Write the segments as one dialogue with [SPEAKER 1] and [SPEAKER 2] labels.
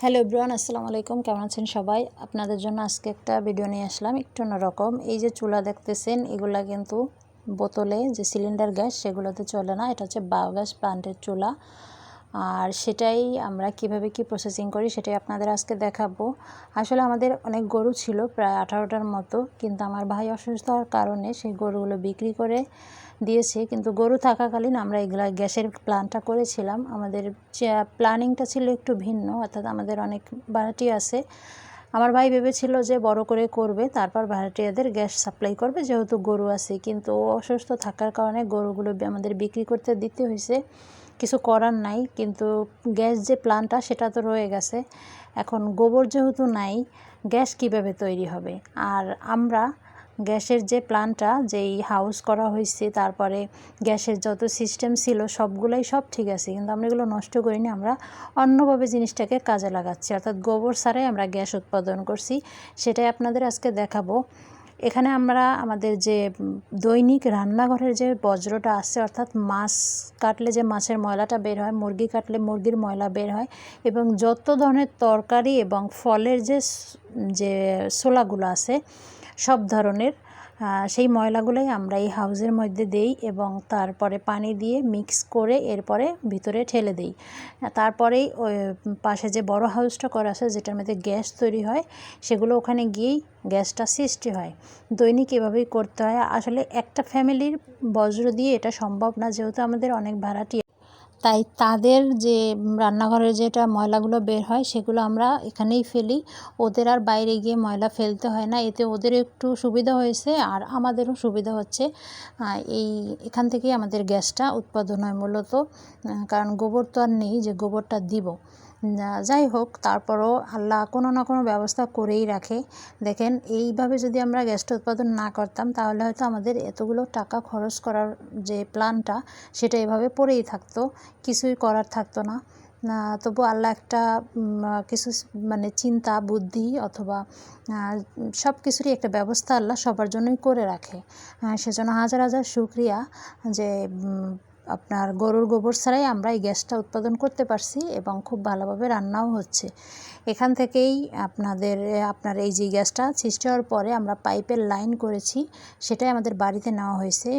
[SPEAKER 1] Hello everyone, আসসালামু আলাইকুম। কেমন আছেন সবাই? আপনাদের জন্য আজকে একটা ভিডিও নিয়ে আসলাম, একটু অন্যরকম। এই যে চুলা দেখতেছেন, এগুলা কিন্তু বোতলে যে সিলিন্ডার গ্যাস, সেগুলোতে চলে না। এটা হচ্ছে বায়োগ্যাস প্লান্টের চুলা। আর সেটাই আমরা কীভাবে কি প্রসেসিং করি সেটাই আপনাদের আজকে দেখাবো। আসলে আমাদের অনেক গরু ছিল, প্রায় আঠারোটার মতো, কিন্তু আমার ভাই অসুস্থ হওয়ার কারণে সেই গরুগুলো বিক্রি করে দিয়েছে। কিন্তু গরু থাকাকালীন আমরা এগুলা গ্যাসের প্ল্যানটা করেছিলাম। আমাদের প্ল্যানিংটা ছিল একটু ভিন্ন, অর্থাৎ আমাদের অনেক ভাড়াটি আছে। আমার ভাই ভেবেছিল যে বড় করে করবে, তারপর ভাড়াটিয়াদের গ্যাস সাপ্লাই করবে, যেহেতু গরু আছে। কিন্তু অসুস্থ থাকার কারণে গরুগুলো আমাদের বিক্রি করতে দিতে হয়েছে। কিছু করার নাই, কিন্তু গ্যাস যে প্ল্যানটা সেটা তো রয়ে গেছে। এখন গোবর যেহেতু নাই, গ্যাস কীভাবে তৈরি হবে? আর আমরা গ্যাসের যে প্ল্যানটা যেই হাউস করা হয়েছে, তারপরে গ্যাসের যত সিস্টেম ছিল, সবগুলোই সব ঠিক আছে, কিন্তু আমরা এগুলো নষ্ট করিনি, আমরা অন্যভাবে জিনিসটাকে কাজে লাগাচ্ছি। অর্থাৎ গোবর ছাড়াই আমরা গ্যাস উৎপাদন করছি। সেটাই আপনাদের আজকে দেখাবো। এখানে আমরা আমাদের যে দৈনিক রান্নাঘরের যে বজ্রটা আসছে, অর্থাৎ মাছ কাটলে যে মাছের ময়লাটা বের হয়, মুরগি কাটলে মুরগির ময়লা বের হয়, এবং যত ধরনের তরকারি এবং ফলের যে যে সোলাগুলো আছে, সব ধরনের সেই ময়লাগুলোই আমরা এই হাউজের মধ্যে দেই এবং তারপরে পানি দিয়ে মিক্স করে এরপরে ভিতরে ঠেলে দিই। তারপরেই ওই পাশে যে বড় হাউসটা করা আছে, যেটার মধ্যে গ্যাস তৈরি হয়, সেগুলো ওখানে গিয়েই গ্যাসটা সৃষ্টি হয়। দৈনিক এভাবেই করতে হয়। আসলে একটা ফ্যামিলির বজ্র দিয়ে এটা সম্ভব না, যেহেতু আমাদের অনেক ভাড়াটি তাই তাদের যে রান্নাঘরের যেটা ময়লাগুলো বের হয়, সেগুলো আমরা এখানেই ফেলি। ওদের আর বাইরে গিয়ে ময়লা ফেলতে হয় না। এতে ওদের একটু সুবিধা হয়েছে আর আমাদেরও সুবিধা হচ্ছে। এই, এখান থেকেই আমাদের গ্যাসটা উৎপাদন হয় মূলত। কারণ গোবর তো আর নেই যে গোবরটা দিব। যাই হোক, তারপরও আল্লাহ কোনো না কোনো ব্যবস্থা করেই রাখে। দেখেন, এইভাবে যদি আমরা গ্যাসটা উৎপাদন না করতাম, তাহলে হয়তো আমাদের এতগুলো টাকা খরচ করার যে প্ল্যানটা, সেটা এভাবে পড়েই থাকতো। কিছুই করার থাকতো না। তবু আল্লাহ একটা কিছু মানে চিন্তা, বুদ্ধি অথবা সব কিছুরই একটা ব্যবস্থা আল্লাহ সবার জন্যই করে রাখে। সেজন্য হাজার হাজার শুক্রিয়া যে আপনার গরুর গোবর ছাড়াই আমরা এই গ্যাসটা উৎপাদন করতে পারছি এবং খুব ভালোভাবে রান্নাও হচ্ছে। এখান থেকেই আপনাদের, আপনার এই যে গ্যাসটা সৃষ্টি হওয়ার পরে আমরা পাইপের লাইন করেছি, সেটাই আমাদের বাড়িতে নেওয়া হয়েছে।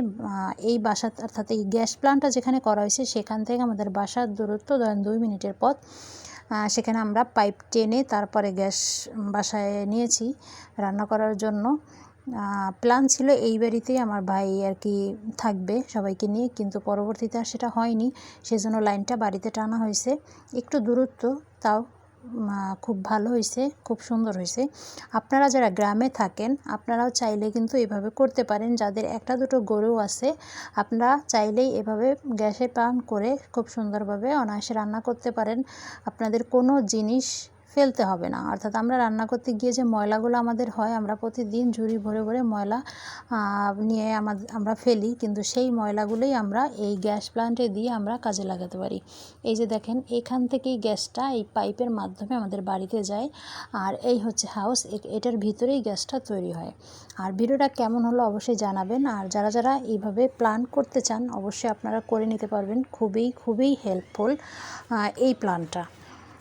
[SPEAKER 1] এই বাসা, অর্থাৎ এই গ্যাস প্লান্টটা যেখানে করা হয়েছে, সেখান থেকে আমাদের বাসার দূরত্ব ধরেন দুই মিনিটের পথ। সেখানে আমরা পাইপ টেনে তারপরে গ্যাস বাসায় নিয়েছি রান্না করার জন্য। প্ল্যান ছিল এই বাড়িতেই আমার ভাই আর কি থাকবে সবাইকে নিয়ে, কিন্তু পরবর্তীতে আর সেটা হয়নি। সেজন্য লাইনটা বাড়িতে টানা হয়েছে। একটু দূরত্ব, তাও খুব ভালো হয়েছে, খুব সুন্দর হয়েছে। আপনারা যারা গ্রামে থাকেন, আপনারাও চাইলে কিন্তু এভাবে করতে পারেন। যাদের একটা দুটো গরু আছে, আপনারা চাইলেই এভাবে গ্যাসে পান করে খুব সুন্দরভাবে অনায়াসে রান্না করতে পারেন। আপনাদের কোনো জিনিস ফেলতে হবে না। অর্থাৎ আমরা রান্না করতে গিয়ে যে ময়লাগুলো আমাদের হয়, আমরা প্রতিদিন ঝুড়ি ভরে ভরে ময়লা নিয়ে আমাদের আমরা ফেলি, কিন্তু সেই ময়লাগুলোই আমরা এই গ্যাস প্লান্টে দিয়ে আমরা কাজে লাগাতে পারি। এই যে দেখেন, এখান থেকেই গ্যাসটা এই পাইপের মাধ্যমে আমাদের বাড়িতে যায়। আর এই হচ্ছে হাউস এটার ভিতরেই গ্যাসটা তৈরি হয়। আর ভিডিওটা কেমন হলো অবশ্যই জানাবেন। আর যারা যারা এইভাবে প্ল্যান করতে চান, অবশ্যই আপনারা করে নিতে পারবেন। খুবই খুবই হেল্পফুল এই প্ল্যানটা